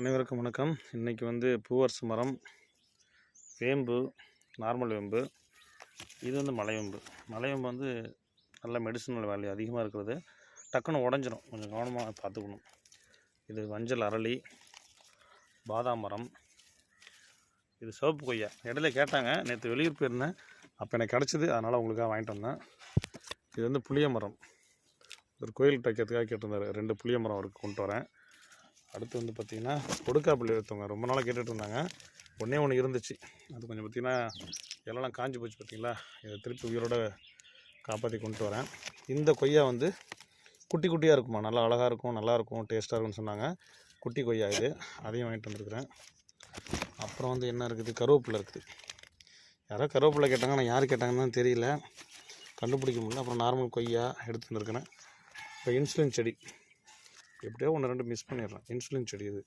அனைவருக்கும் வணக்கம். இன்றைக்கி வந்து பூவரசு மரம் வேம்பு நார்மல் வேம்பு இது வந்து மலைவேம்பு மலைவேம்பு வந்து நல்ல மெடிசனல் வேல்யூ அதிகமாக இருக்கிறது. டக்குன்னு உடஞ்சிரும். கொஞ்சம் கவனமாக பார்த்துக்கணும். இது மஞ்சள் அரளி பாதாம் மரம். இது சிவப்பு கொய்யா. இடையில கேட்டாங்க. நேற்று வெளியூர் போயிருந்தேன். அப்போ எனக்கு கிடச்சிது. அதனால் உங்களுக்காக வாங்கிட்டு வந்தேன். இது வந்து புளிய மரம். ஒரு கோயில் தைக்கிறதுக்காக கேட்டிருந்தார். ரெண்டு புளிய மரம் அவருக்கு கொண்டு வரேன். அடுத்து வந்து பார்த்திங்கன்னா கொடுக்காப்புளி எடுத்தவங்க ரொம்ப நாளாக கேட்டுட்டு இருந்தாங்க ஒன்றே ஒன்று இருந்துச்சு. அது கொஞ்சம் பார்த்திங்கன்னா எல்லாம் காஞ்சி போச்சு பார்த்திங்களா? இதை திருப்பி உயிரோட காப்பாற்றி கொண்டு வரேன். இந்த கொய்யா வந்து குட்டி குட்டியாக இருக்குமா? நல்லா அழகாக இருக்கும் நல்லாயிருக்கும் டேஸ்ட்டாக இருக்கும்னு சொன்னாங்க. குட்டி கொய்யா இது. அதையும் வாங்கிட்டு வந்துருக்குறேன். அப்புறம் வந்து என்ன இருக்குது? கருவேப்பிலை இருக்குது. யாரோ கருவேப்பிலை கேட்டாங்க நான் யார் கேட்டாங்கன்னு தெரியல. கண்டுபிடிக்க முடியல. அப்புறம் நார்மல் கொய்யா எடுத்து வந்திருக்கிறேன். இப்போ இன்சுலின் செடி. எப்படியோ ஒன்று ரெண்டு மிஸ் பண்ணிடுறேன். இன்சுலின் செடி இது.